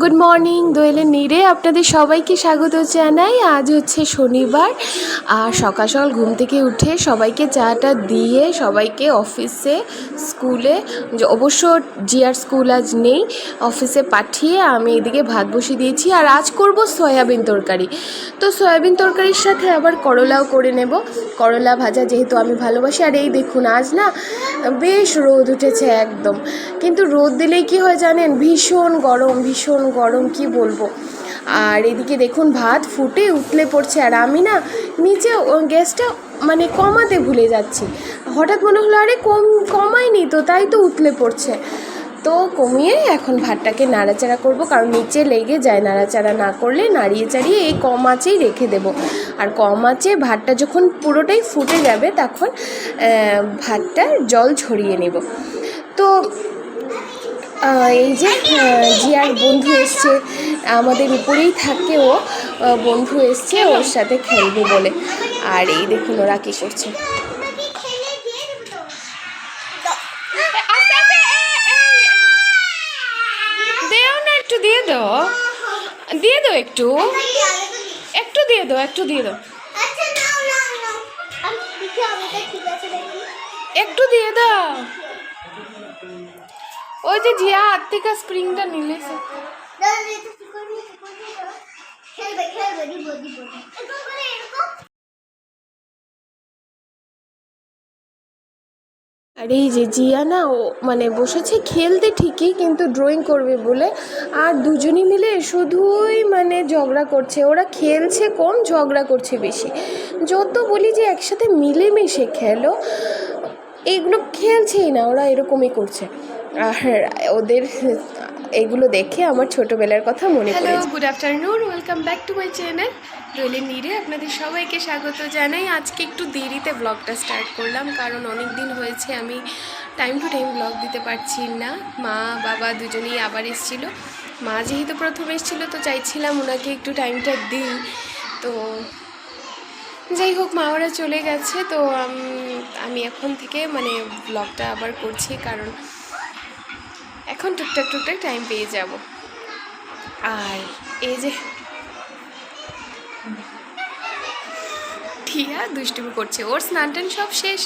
Good morning দোয়েলের নীরে। আপনাদের সবাইকে স্বাগত জানাই। আজ হচ্ছে শনিবার, আর সকাল সকাল ঘুম থেকে উঠে সবাইকে চাটা দিয়ে সবাইকে অফিসে, স্কুলে অবশ্য জিয়ার স্কুল আজ নেই, অফিসে পাঠিয়ে আমি এদিকে ভাত বসিয়ে দিয়েছি। আর আজ করব সয়াবিন তরকারি। তো সয়াবিন তরকারির সাথে আবার করলাও করে নেব। করলা ভাজা যেহেতু আমি ভালোবাসি, আর এই দেখুন আজ না বেশ রোদ উঠেছে একদম। কিন্তু রোদ দিলেই কি হয় জানেন? ভীষণ গরম, ভীষণ গরম কি বলব? আর এদিকে দেখুন ভাত ফুটে উতলে পড়ছে আর আমি না নিচে গ্যাসটা মানে কমাতে ভুলে যাচ্ছি। হঠাৎ মনে হলো আরে কম কমায়নি তো তাই তো উতলে পড়ছে। তো কমিয়ে এখন ভাতটাকে নাড়াচাড়া করব কারণ নিচে লেগে যায় নাড়াচাড়া না করলে নাড়িয়ে চাড়িয়ে এই কম আঁচেই রেখে দেব। আর কম আঁচে ভাতটা যখন পুরোটাই ফুটে যাবে তখন আহ, ভাতটা জল ঝরিয়ে নেব। তো এই যে জিয়ার বন্ধু এসছে আমাদের উপরেই থাকে ও বন্ধু এসছে ওর সাথে খেলবে বলে। আর এই দেখুন ওরা কী করছে। দেও না একটু দিয়ে দাও। দিয়ে দাও একটু। একটু দিয়ে দাও একটু দিয়ে দাও। আচ্ছা একটু দিয়ে দাও। ওই যে জিয়া হাত থেকে স্প্রিংটা নিলে আর এই যে জিয়া না, ও মানে বসেছে খেলতে ঠিকই, কিন্তু ড্রয়িং করবে বলে। আর দুজনই মিলে শুধুই মানে ঝগড়া করছে। ওরা খেলছে কম, ঝগড়া করছে বেশি। যত বলি যে একসাথে মিলেমিশে খেলো, এগুলো খেলছেই না, ওরা এরকমই করছে। আর ওদের এগুলো দেখে আমার ছোটবেলার কথা মনে পড়ে good afternoon welcome back to my channel রোলে নিরে আপনাদের সবাইকে স্বাগত জানাই। আজকে একটু দেরিতে ব্লগটা স্টার্ট করলাম কারণ অনেক দিন হয়েছে আমি টাইম টু টাইম ব্লগ দিতে পারছি না। মা বাবা দুজনেই আবার এসেছিল। মা যেহেতু প্রথম এসেছিল তো চাইছিলাম ওনাকে একটু টাইমটা দিই। তো যাই হোক মা ওরা চলে গেছে তো আমি এখন থেকে মানে ব্লগটা আবার করছি কারণ এখন টুকটাক টুকটাক টাইম পেয়ে যাব। আর এই যে ঠিয়া দুষ্টুমি করছে। ওর স্নান টান সব শেষ।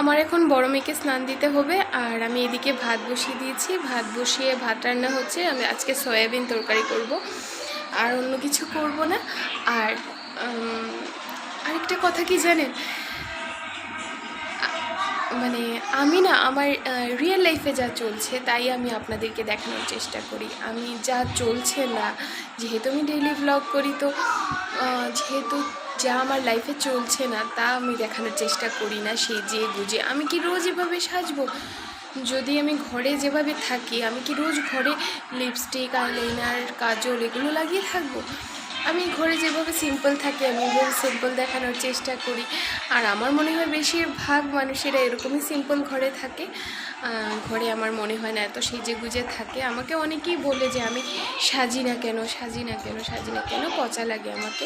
আমার এখন বড় মেয়েকে স্নান দিতে হবে। আর আমি এদিকে ভাত বসিয়ে দিয়েছি। ভাত বসিয়ে ভাত রান্না হচ্ছে। আমি আজকে সয়াবিন তরকারি করব। আর অন্য কিছু করব না। আর আরেকটা কথা কি জানেন? মানে আমি না আমার রিয়েল লাইফে যা চলছে তাই আমি আপনাদেরকে দেখানোর চেষ্টা করি। আমি যা চলছে না, যেহেতু আমি ডেইলি ব্লগ করি তো যেহেতু যা আমার লাইফে চলছে না তা আমি দেখানোর চেষ্টা করি না সেজে গুজে। আমি কি রোজ এভাবে সাজবো? যদি আমি ঘরে যেভাবে থাকি, আমি কি রোজ ঘরে লিপস্টিক আইলাইনার কাজল এগুলো লাগিয়ে থাকব? আমি ঘরে যেভাবে সিম্পল থাকি, আমি এভাবে সিম্পল দেখানোর চেষ্টা করি, আর আমার মনে হয় বেশিরভাগ মানুষেরা এরকমই সিম্পল ঘরে থাকে। ঘরে আমার মনে হয় না, এত সেজে গুজে থাকে। আমাকে অনেকেই বলে যে, আমি সাজি না কেন, সাজি না কেন, সাজি না কেন, পচা লাগে আমাকে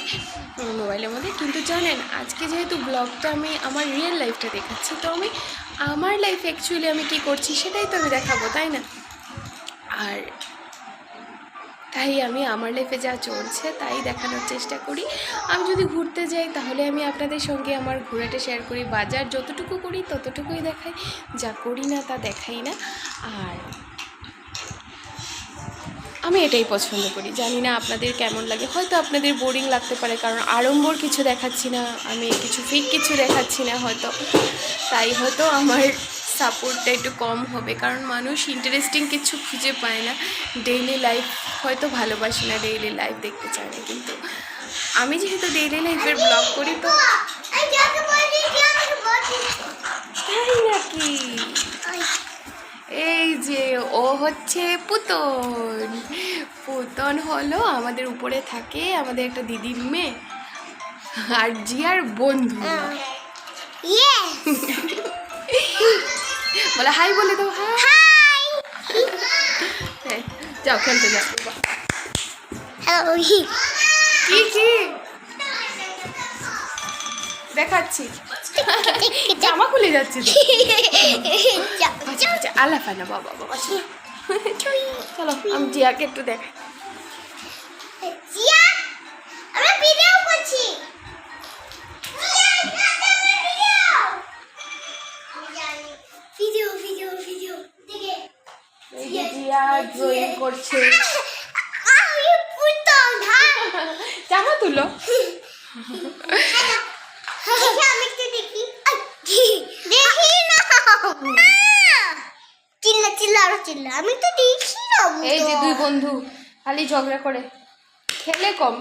মোবাইলের মধ্যে। কিন্তু জানেন, আজকে যেহেতু ব্লগটা আমি আমার রিয়েল লাইফটা দেখাচ্ছি, তো আমি আমার লাইফ অ্যাকচুয়ালি আমি কি করছি, সেটাই তো আমি দেখাবো, তাই না? আর তাই আমি আমার লাইফে যা চলছে তাই দেখানোর চেষ্টা করি। আমি যদি ঘুরতে যাই তাহলে আমি আপনাদের সঙ্গে আমার ঘোরাটা শেয়ার করি। বাজার যতটুকু করি ততটুকুই দেখাই। যা করি না তা দেখাই না। আর আমি এটাই পছন্দ করি। জানি না আপনাদের কেমন লাগে। হয়তো আপনাদের বোরিং লাগতে পারে কারণ আড়ম্বর কিছু দেখাচ্ছি না। আমি কিছু ফিক কিছু দেখাচ্ছি না হয়তো। তাই হয়তো আমার সাপোর্টটা একটু কম হবে কারণ মানুষ ইন্টারেস্টিং কিছু খুঁজে পায় না। ডেইলি লাইফ হয়তো ভালোবাসে না ডেইলি লাইফ দেখতে চায় না কিন্তু আমি যেহেতু ডেইলি লাইফের ব্লগ করি তো এই যে তাই নাকি? এই যে ও হচ্ছে পুতন। পুতন হলো আমাদের উপরে থাকে আমাদের একটা দিদির মেয়ে আর জিয়ার বন্ধু। বলে হাই বলে দাও হাই হ্যাঁ, যাও খেলতে যাও। কি কি? দেখাচ্ছি। জামা খুলে যাচ্ছে আচ্ছা আচ্ছা আল্লাহ ফালা বাবা বাবা। চলো আমি জিয়াকে একটু দেখাই। করছে। জামা তুলো। আমি তো দেখি এই যে দুই বন্ধু খালি ঝগড়া করে। খেলে কম।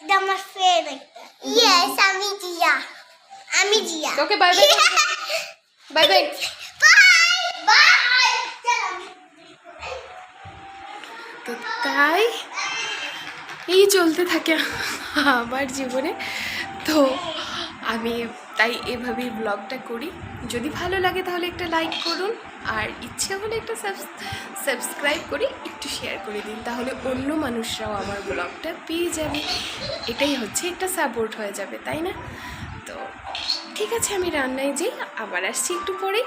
এটা আমার ফেভারিট ইয়েস আমি জিয়া। আমি জিয়া। তোকে bye bye bye bye bye bye তো তাই এই চলতে থাকে আমার জীবনে। তো আমি তাই এভাবেই ব্লগটা করি। যদি ভালো লাগে তাহলে একটা লাইক করুন। আর ইচ্ছে হলে একটা সাবস্ক্রাইব করি একটু শেয়ার করে দিন। তাহলে অন্য মানুষরাও আমার ব্লগটা পেয়ে যাবে। এটাই হচ্ছে একটা সাপোর্ট হয়ে যাবে, তাই না? তো ঠিক আছে, আমি রান্নায় যাই। আবার আসছি একটু পরে।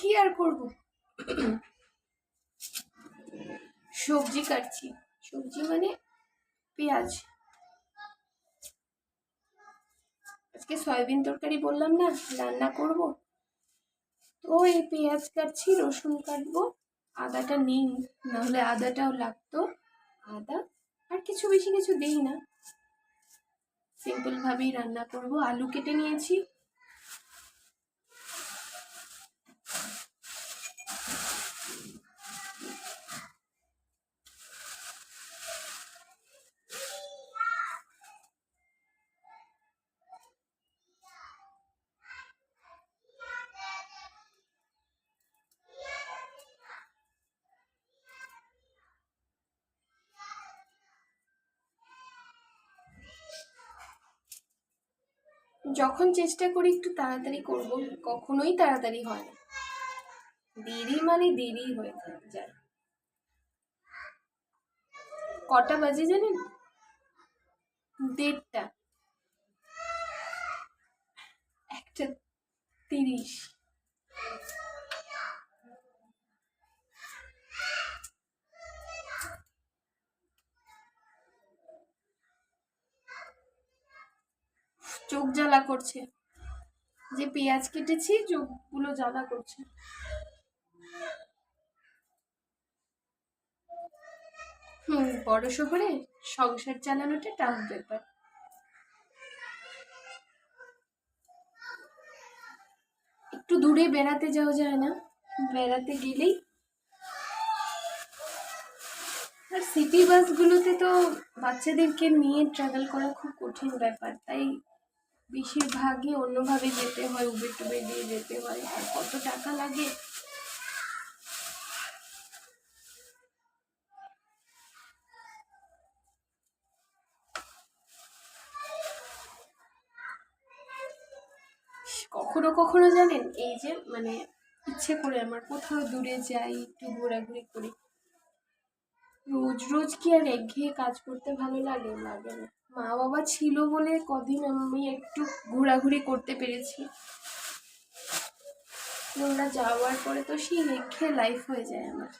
কি আর করব? সবজি কাটছি। সবজি মানে পেঁয়াজ। আজকে সয়াবিন তরকারি বললাম না, রান্না করব। তো এই পেঁয়াজ কাটছি, রসুন কাটবো, আদাটা নেই নাহলে আদাটাও লাগতো। আদা আর কিছু বেশি কিছু দেই না। সিম্পল ভাবেই রান্না করব। আলু কেটে নিয়েছি। যখন চেষ্টা করি একটু তাড়াতাড়ি করব, কখনোই তাড়াতাড়ি হয় না। দেরি মানে দেরি হয়ে যায়। কটা বাজে জানেন? দেড়টা। একটা তিরিশ। চোখ জ্বালা করছে। যে পেঁয়াজ কেটেছি, চোখগুলো জ্বালা করছে। হুম, বড় শহরে সংসার চালানোটা টাফ ব্যাপার। একটু দূরে বেড়াতে যাওয়া যায় না। বেড়াতে গেলেই আর সিটি বাসগুলোতে তো বাচ্চাদেরকে নিয়ে ট্রাভেল করা খুব কঠিন ব্যাপার, তাই বেশিরভাগই অন্যভাবে যেতে হয় উবের টুবে দিয়ে যেতে হয়। আর কত টাকা লাগে? কখনো কখনো জানেন, এই যে মানে ইচ্ছে করে আমার কোথাও দূরে যাই, একটু ঘোরাঘুরি করি। রোজ রোজ কি আর একঘেয়ে কাজ করতে ভালো লাগে? লাগে না। মা বাবা ছিল বলে কদিন আমি একটু ঘোরাঘুরি করতে পেরেছি। ওরা যাওয়ার পরে তো সেই একঘেয়ে লাইফ হয়ে যায় আমার।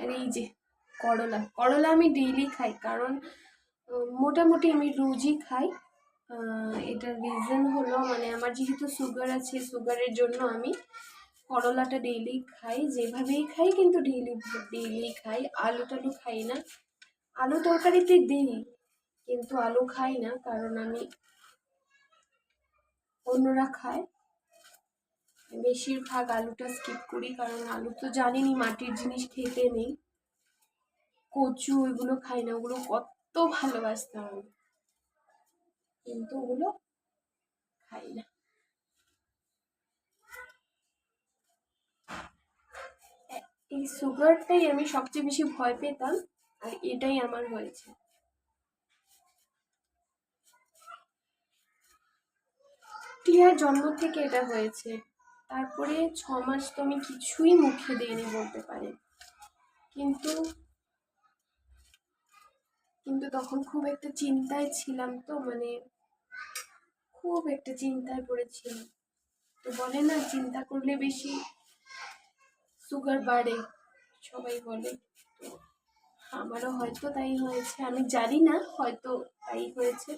আর এই যে করলা করলা আমি ডেইলি খাই কারণ মোটামুটি আমি রোজই খাই। এটার রিজন হলো মানে আমার যেহেতু সুগার আছে সুগারের জন্য আমি করলাটা ডেইলি খাই, যেভাবেই খাই কিন্তু ডেইলি ডেইলি খাই। আলু টালু খাই না। আলু তরকারিতে দিই, কিন্তু আলু খাই না, কারণ আমি অন্যরা খায়। বেশিরভাগ আলুটা স্কিপ করি, কারণ আলু তো জানিনি, মাটির জিনিস খেতে নেই। কচু ওইগুলো খাই না, ওগুলো কত ভালোবাসতাম। কিন্তু ওগুলো খাই না। এই সুগারটাই আমি সবচেয়ে বেশি ভয় পেতাম আর এটাই আমার হয়েছে। টিয়ার জন্ম থেকে এটা হয়েছে। তারপরে ছ মাস তো আমি কিছুই মুখে দিইনি বলতে পারি। কিন্তু কিন্তু তখন খুব একটা চিন্তায় ছিলাম তো মানে খুব একটা চিন্তায় পড়েছিলাম। তো বলে না, চিন্তা করলে বেশি সুগার বাড়ে, সবাই বলে। তো আমারও হয়তো তাই হয়েছে, আমি জানি না হয়তো তাই হয়েছে।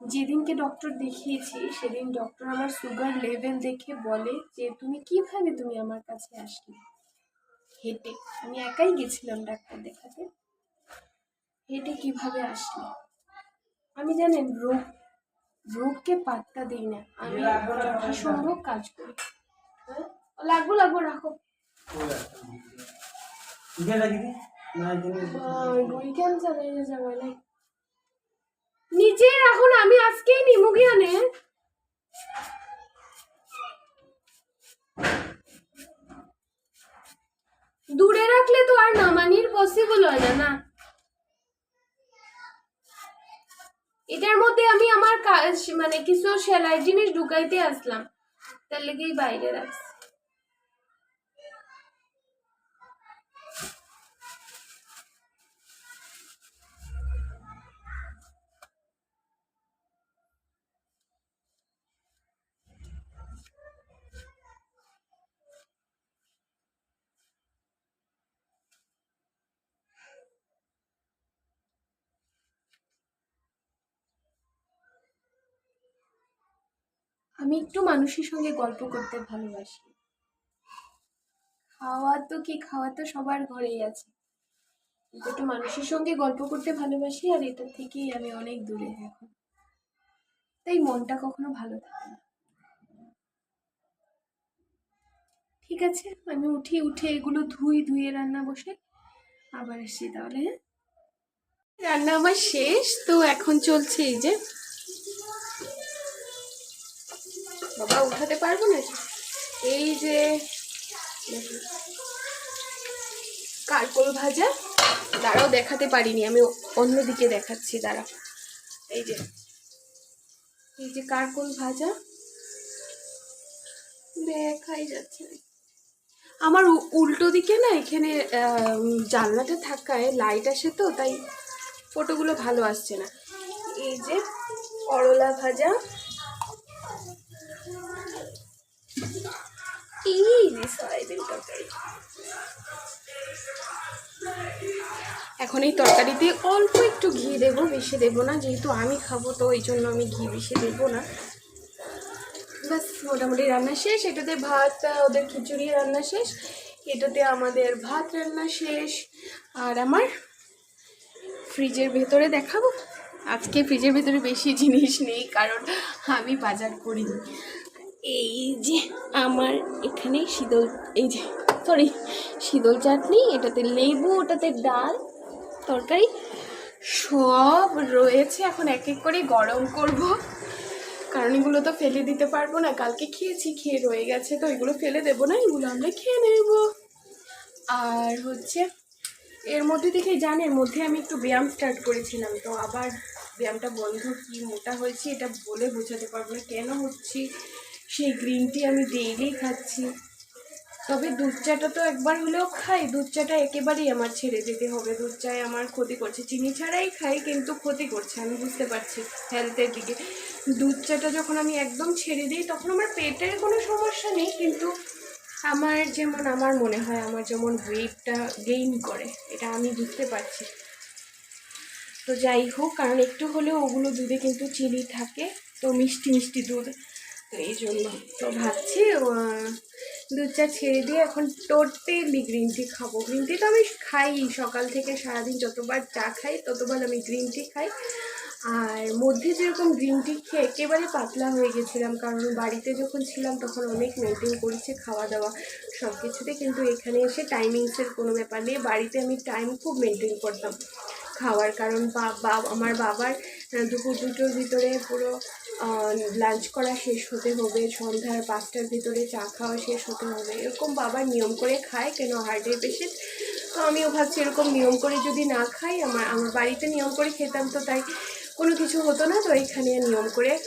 যেদিনকে ডক্টর দেখিয়েছি, সেদিন ডক্টর আমার সুগার লেভেল দেখে বলে যে, তুমি কীভাবে তুমি আমার কাছে আসলে? হেঁটে। আমি একাই গেছিলাম ডাক্তার দেখাতে। হেঁটে কীভাবে আসলে? আমি জানেন, রোগ রোগকে পাত্তা দিই না। আমি যথাসম্ভব কাজ করি। হ্যাঁ? লাগবো লাগবো রাখো। ইকে লাগিদি না জানি গুই কেন চালিয়ে যাবে না নিচে রাখো না আমি আজকেই নিমু গিয়ানে দূরে রাখলে তো আর নামানির পসিবল হয় না না। এটার মধ্যে আমি আমার কাজ মানে কিছু সেলাই জিনিস ঢুকাইতে আসলাম। তার লেগেই বাইরে রাখছি। আমি একটু মানুষের সঙ্গে গল্প করতে ভালোবাসি। খাওয়া তো কি, খাওয়া তো সবার ঘরেই আছে। একটু মানুষের সঙ্গে গল্প করতে ভালোবাসি আর এটা থেকেই আমি অনেক দূরে এখন। তাই মনটা কখনো ভালো থাকে না। ঠিক আছে, আমি উঠি, উঠে এগুলো ধুই, ধুয়ে রান্না বসে। আবার আসি তাহলে হ্যাঁ? রান্না আমার শেষ, তো এখন চলছে এই যে বাবা উঠাতে পারব না এই যে কারকোল ভাজা। দাঁড়াও, দেখাতে পারিনি, আমি অন্যদিকে দেখাচ্ছি, দাঁড়াও। এই যে এই যে কারকোল ভাজা। দেখাই যাচ্ছে। আমার উল্টো দিকে না এখানে জানলাটা থাকায় লাইট আসে তো, তাই ফটোগুলো ভালো আসছে না। এই যে, করলা ভাজা এই যে সয়াবিন তরকারি এখন এই তরকারিতে অল্প একটু ঘি দেবো, বেশি দেবো না, যেহেতু আমি খাব, তো এই জন্য আমি ঘি বেশি দেবো না। ব্যাস, মোটামুটি রান্না শেষ। এটাতে ভাত, ওদের খিচুড়ি রান্না শেষ। এটাতে আমাদের ভাত রান্না শেষ। আর আমার ফ্রিজের ভেতরে দেখাবো। আজকে ফ্রিজের ভেতরে বেশি জিনিস নেই, কারণ আমি বাজার করিনি। এই যে আমার এখানে শীতল, এই যে সরি শীতল চাটনি, এটাতে লেবু, ওটাতে ডাল, তরকারি, সব রয়েছে। এখন এক এক করে গরম করব। কারণ এগুলো তো ফেলে দিতে পারব না। কালকে খেয়েছি, খেয়ে রয়ে গেছে, তো এগুলো ফেলে দেবো না, এগুলো আমরা খেয়ে নেব। আর হচ্ছে, এর মধ্যে থেকে জানেন মধ্যে আমি একটু ব্যায়াম স্টার্ট করেছিলাম, তো আবার ব্যায়ামটা বন্ধ কি মোটা হয়েছে, এটা বলে বোঝাতে পারব না, কেন হচ্ছি? সেই গ্রিন টি আমি ডেইলি খাচ্ছি। তবে দুধ চাটা তো একবার হলেও খাই, দুধ চাটা একেবারেই আমার ছেড়ে দিতে হবে। দুধ চায় আমার ক্ষতি করছে। চিনি ছাড়াই খাই, কিন্তু ক্ষতি করছে, আমি বুঝতে পারছি হেলথের দিকে। দুধ চাটা যখন আমি একদম ছেড়ে দিই, তখন আমার পেটের কোনো সমস্যা নেই, কিন্তু আমার যেমন, আমার মনে হয় আমার যেমন ওয়েটটা গেইন করে, এটা আমি বুঝতে পারছি। তো যাই হোক, কারণ একটু হলেও ওগুলো দুধে কিন্তু চিনি থাকে, তো মিষ্টি মিষ্টি দুধ এই জন্য তো ভাবছি দুধ চা ছেড়ে দিয়ে এখন টোটালি গ্রিন টি খাব। গ্রিন টি তো আমি খাই, সকাল থেকে সারাদিন যতবার চা খাই, ততবার আমি গ্রিন টি খাই। আর মধ্যে যেরকম গ্রিন টি খেয়ে একেবারে পাতলা হয়ে গেছিলাম, কারণ বাড়িতে যখন ছিলাম তখন অনেক মেনটেন করেছি খাওয়া দাওয়া সব কিছুতে কিন্তু এখানে এসে টাইমিংসের কোনো ব্যাপার নেই। বাড়িতে আমি টাইম খুব মেনটেন করতাম খাওয়ার, কারণ বা- আমার বাবার দুপুর দুটোর ভিতরে পুরো লাঞ্চ করা শেষ হতে হবে, সন্ধ্যার পাঁচটার ভিতরে চা খাওয়া শেষ হতে হবে। এরকম বাবার নিয়ম করে খায় কেন? হার্টের পেশেন্ট তো আমিও ভাবছি এরকম নিয়ম করে যদি না খাই, আমার আমার বাড়িতে নিয়ম করে খেতাম তো তাই কোনো কিছু হতো না, তো এখানে নিয়ম করে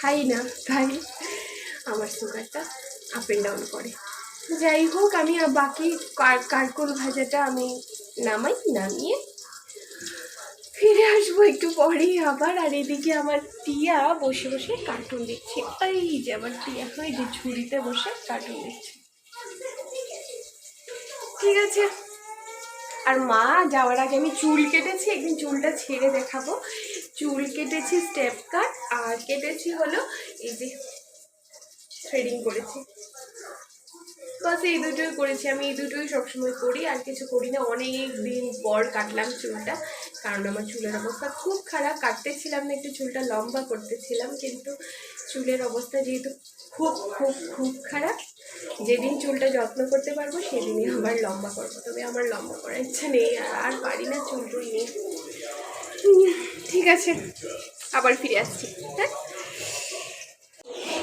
খাই না। তাই আমার সুগারটা আপ অ্যান্ড ডাউন করে। যাই হোক, আমি বাকি কার- কারকুল ভাজাটা আমি নামাই, নামিয়ে ফিরে আসব একটু পরেই আবার, আর এদিকে আমার টিয়া বসে বসে কার্টুন দেখছে। এই যে আমার টিয়া ওই যে ঝুড়িতে বসে কার্টুন দেখছে। ঠিক আছে। আর মা, যাওয়ার আগে আমি চুল কেটেছি, একদিন চুলটা ছেড়ে দেখাবো। চুল কেটেছি স্টেপ কাট আর কেটেছি হলো এই যে থ্রেডিং করেছি। বাস এই দুটোই করেছি। আমি এই দুটোই সবসময় করি আর কিছু করি না। অনেক দিন পর কাটলাম চুলটা কারণ আমার চুলের অবস্থা খুব খারাপ। কাটতেছিলাম না একটু চুলটা লম্বা করতেছিলাম কিন্তু চুলের অবস্থা যেহেতু খুব খুব খুব খারাপ যেদিন চুলটা যত্ন করতে পারব সেদিনই আবার লম্বা করব। তবে আমার লম্বা করার ইচ্ছা নেই আর পারি না চুল টুল হুম, ঠিক আছে আবার ফিরে আসছি। হ্যাঁ?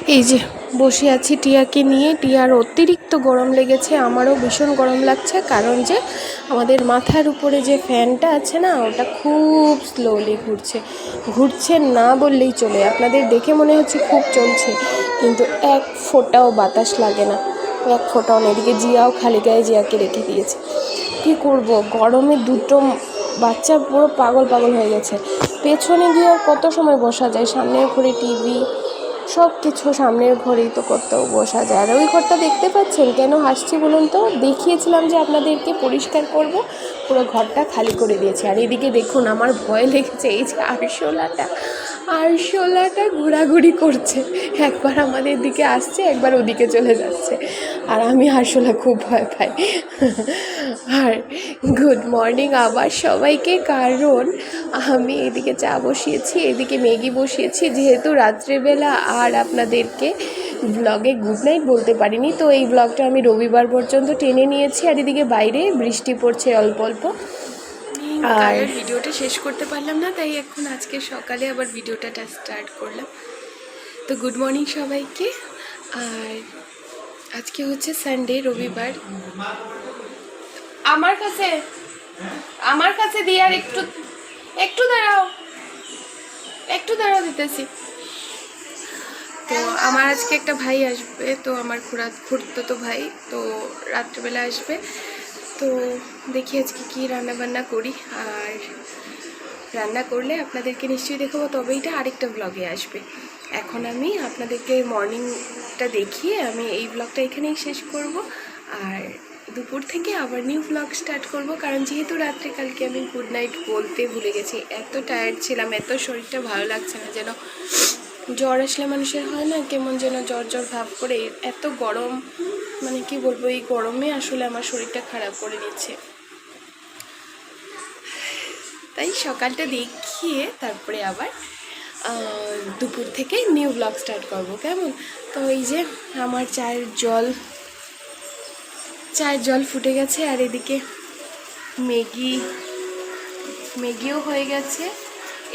এই যে বসে আছি টিয়াকে নিয়ে। টিয়ার অতিরিক্ত গরম লেগেছে, আমারও ভীষণ গরম লাগছে, কারণ যে আমাদের মাথার উপরে যে ফ্যানটা আছে না, ওটা খুব স্লোলি ঘুরছে। ঘুরছে না বললেই চলে, আপনাদের দেখে মনে হচ্ছে খুব চলছে, কিন্তু এক ফোঁটাও বাতাস লাগে না। এক ফোঁটাও না এদিকে জিয়াও খালি গায়ে জিয়াকে রেখে দিয়েছে। কী করব, গরমে দুটো বাচ্চা পুরো পাগল পাগল হয়ে গেছে। পেছনে গিয়ে কত সময় বসা যায়? সামনের ঘরে টিভি সব কিছু সামনের ঘরেই তো করতেও বসা যায়। আর ওই ঘরটা দেখতে পাচ্ছেন? কেন হাসছি বলুন তো? দেখিয়েছিলাম যে আপনাদেরকে পরিষ্কার করব, পুরো ঘরটা খালি করে দিয়েছে। আর এদিকে দেখুন, আমার ভয় লেগেছে এই যে আরশোলাটা। আরশোলাটা ঘোরাঘুরি করছে। একবার আমাদের দিকে আসছে, একবার ওদিকে চলে যাচ্ছে। আর আমি আরশোলা খুব ভয় পাই। আর গুড মর্নিং আবার সবাইকে, কারণ আমি এদিকে চা বসিয়েছি, এদিকে ম্যাগি বসিয়েছি। যেহেতু রাত্রেবেলা আর আপনাদেরকে ব্লগে গুড নাইট বলতে পারিনি, তো এই ব্লগটা আমি রবিবার পর্যন্ত টেনে নিয়েছি। আর এদিকে বাইরে বৃষ্টি পড়ছে অল্প অল্প। আর ভিডিওটা শেষ করতে পারলাম না, তাই এখন আজকে সকালে আবার ভিডিওটা স্টার্ট করলাম। তো গুড মর্নিং সবাইকে। আর আজকে হচ্ছে সানডে রবিবার। আমার কাছে আমার কাছে দিয়ে আর একটু একটু দাঁড়াও। একটু দাঁড়াও দিতেছি। তো আমার আজকে একটা ভাই আসবে, তো আমার খুড়া, খুঁড়তো তো ভাই, তো রাত্রেবেলা আসবে। তো দেখি আজকে কী রান্না বান্না করি। আর রান্না করলে আপনাদেরকে নিশ্চয়ই দেখাবো তবে এটা আরেকটা ব্লগে আসবে। এখন আমি আপনাদেরকে মর্নিংটা দেখিয়ে আমি এই ব্লগটা এখানেই শেষ করব। আর দুপুর থেকে আবার নিউ ব্লগ স্টার্ট করব, কারণ যেহেতু রাত্রে কালকে আমি গুড নাইট বলতে ভুলে গেছি, এত টায়ার্ড ছিলাম, এত শরীরটা ভালো লাগছে না যেন জ্বর আসলে মানুষের হয় না, কেমন যেন জ্বর জ্বর ভাব করে, এত গরম মানে কি বলব, এই গরমে আসলে আমার শরীরটা খারাপ করে দিচ্ছে তাই সকালটা দেখিয়ে তারপরে আবার দুপুর থেকে নিউ ব্লগ স্টার্ট করব। কেমন? তো এই যে আমার চায়ের জল চায়ের জল ফুটে গেছে আর এদিকে ম্যাগি, ম্যাগিও হয়ে গেছে।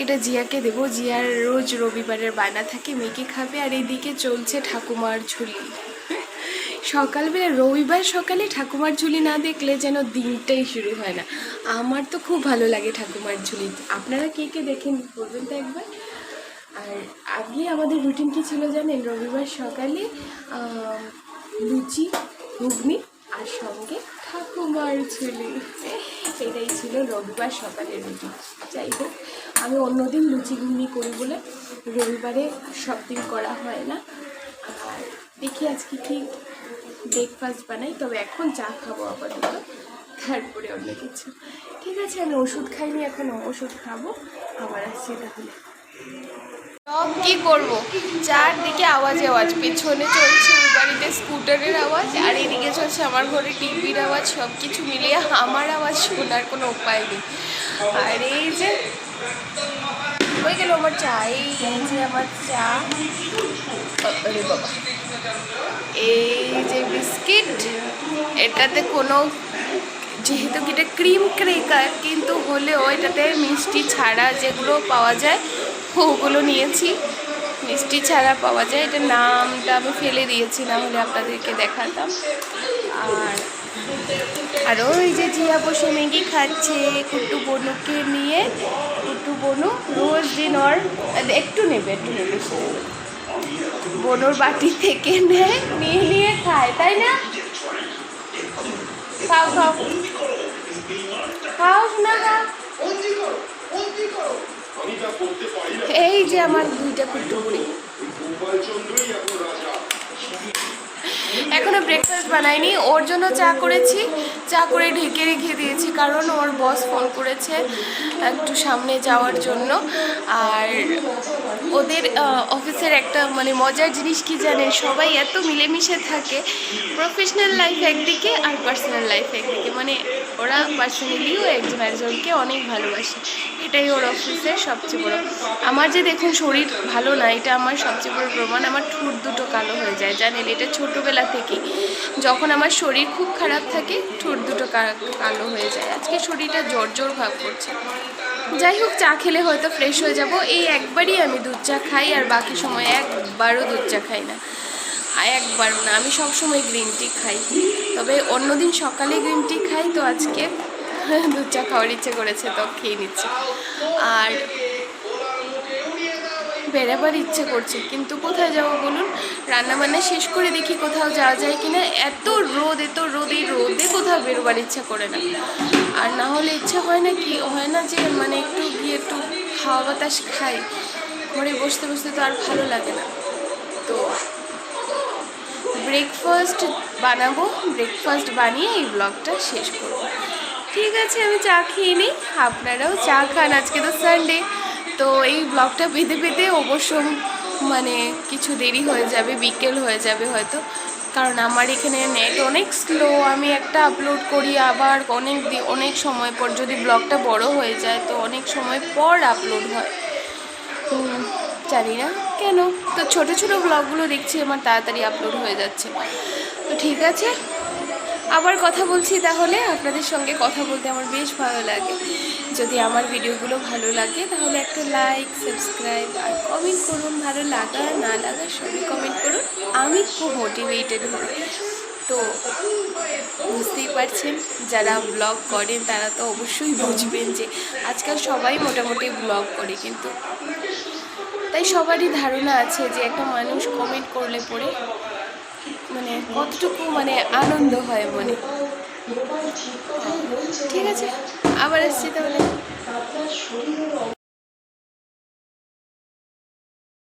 এটা জিয়াকে দেবো। জিয়ার রোজ রবিবারের বায়না থাকে, ম্যাগি খাবে। আর এদিকে চলছে ঠাকুমার ঝুলি। সকালবেলা রবিবার সকালে ঠাকুমার ঝুলি না দেখলে যেন দিনটাই শুরু হয় না। আমার তো খুব ভালো লাগে ঠাকুমার ঝুলি। আপনারা কে কে দেখেন বলবেন তো একবার। আর আগে আমাদের রুটিন কি ছিল জানেন? রবিবার সকালে লুচি, ঘুগনি আর সঙ্গে ঠাকুমার ঝুলি। এটাই ছিল রবিবার সকালের রুটিন যাই হোক, আমি অন্যদিন লুচি, ঘুগনি করি বলে রবিবারে সব দিন করা হয় না। আর দেখি আজকে কি ব্রেকফাস্ট বানাই, তবে এখন চা খাব আপাতত। তারপরে অন্য কিছু। ঠিক আছে, আমি ওষুধ খাইনি, এখন ওষুধ খাব। আবার আসছি তাহলে। সব কি করব? চারদিকে আওয়াজ আওয়াজ, পেছনে চলছে বাড়িতে স্কুটারের আওয়াজ, আর এদিকে চলছে আমার ঘরে টিভির আওয়াজ সব কিছু মিলিয়ে আমার আওয়াজ শোনার কোনো উপায় নেই। আর এই যে, হয়ে গেল আমার চা, এই যে আমার চা। বাবা। এই যে বিস্কিট, এটাতে কোনো যেহেতু কি এটা ক্রিম ক্রেকার, কিন্তু হলেও এটাতে মিষ্টি ছাড়া যেগুলো পাওয়া যায়, ওগুলো নিয়েছি। মিষ্টি ছাড়া পাওয়া যায়। এটার নামটা আমি ফেলে দিয়েছি না হলে আপনাদেরকে দেখাতাম। আর আর ওই যে জিয়া বসে ম্যাগি খাচ্ছে, কুট্টু বনুকে নিয়ে। কুট্টু বনু, রোজ দিন ওর একটু নেবে একটু নেবে। বনুর বাটি থেকে নেয় নিয়ে নিয়ে খায়, তাই না? খাও খাও। খাও শোনা খাও। এই যে আমার দুইটা কুটুকুড়ি এখনও ব্রেকফাস্ট বানাইনি। ওর জন্য চা করেছি। চা করে ঢেকে রেখে দিয়েছি, কারণ ওর বস ফোন করেছে একটু সামনে যাওয়ার জন্য। আর ওদের অফিসের একটা মানে মজার জিনিস কি জানে সবাই এত মিলেমিশে থাকে প্রফেশনাল লাইফ একদিকে আর পার্সোনাল লাইফ একদিকে। মানে ওরা পার্সোনালিও একজন একজনকে অনেক ভালোবাসে। এটাই ওর অফিসের সবচেয়ে বড়। আমার যে দেখুন শরীর ভালো না, এটা আমার সবচেয়ে বড় প্রমাণ। আমার ঠোঁট দুটো কালো হয়ে যায়, জানেন? এটা ছোটোবেলা থেকেই। যখন আমার শরীর খুব খারাপ থাকে, ঠোঁট দুটো কালো হয়ে যায়। আজকে শরীরটা জ্বর জ্বর ভাব করছে। যাই হোক, চা খেলে হয়তো ফ্রেশ হয়ে যাব। এই একবারই আমি দুধ চা খাই, আর বাকি সময় একবারও দুধ চা খাই না। আর একবারও না, আমি সবসময় গ্রিন টি খাই। তবে অন্যদিন সকালে গ্রিন টি খাই, তো আজকে দুধ চা খাওয়ার ইচ্ছে করেছে, তো খেয়ে নিচ্ছি। আর বেড়াবার ইচ্ছে করছে, কিন্তু কোথায় যাব বলুন? রান্না রান্নাবান্না শেষ করে দেখি কোথাও যাওয়া যায় কিনা। এত রোদ এত রোদ এই রোদে কোথাও বেরোবার ইচ্ছা করে না। আর না হলে ইচ্ছা হয় না কি? হয় না যে মানে একটু গিয়ে একটু হাওয়া বাতাস খাই। ঘরে বসতে বসতে তো আর ভালো লাগে না। তো ব্রেকফাস্ট বানাবো ব্রেকফাস্ট বানিয়ে এই ব্লগটা শেষ করব। ঠিক আছে, আমি চা খেয়ে নিই, আপনারাও চা খান, আজকে তো সানডে তো এই ব্লগটা পেতে পেতে অবশ্য মানে কিছু দেরি হয়ে যাবে, বিকেল হয়ে যাবে হয়তো। কারণ আমার এখানে নেট অনেক স্লো আমি একটা আপলোড করি আবার অনেক অনেক সময় পর যদি ব্লগটা বড় হয়ে যায়, তো অনেক সময় পর আপলোড হয়। জানি না। কেন? তো ছোট ছোট ব্লগগুলো দেখছি, আমার তাড়াতাড়ি আপলোড হয়ে যাচ্ছে। তো ঠিক আছে, আবার কথা বলছি তাহলে। আপনাদের সঙ্গে কথা বলতে আমার বেশ ভালো লাগে। যদি আমার ভিডিওগুলো ভালো লাগে, তাহলে একটা লাইক সাবস্ক্রাইব আর কমেন্ট করুন। ভালো লাগা, না লাগা, সবই কমেন্ট করুন। আমি খুব মোটিভেটেড হই। তো বুঝতেই পারছেন, যারা ব্লগ করেন, তারা তো অবশ্যই বুঝবেন যে আজকাল সবাই মোটামুটি ব্লগ করে, কিন্তু তাই সবারই ধারণা আছে যে একটা মানুষ কমেন্ট করলে পরে মানে কতটুকু মানে আনন্দ হয় মনে। ঠিক আছে, আবার আসছি তাহলে।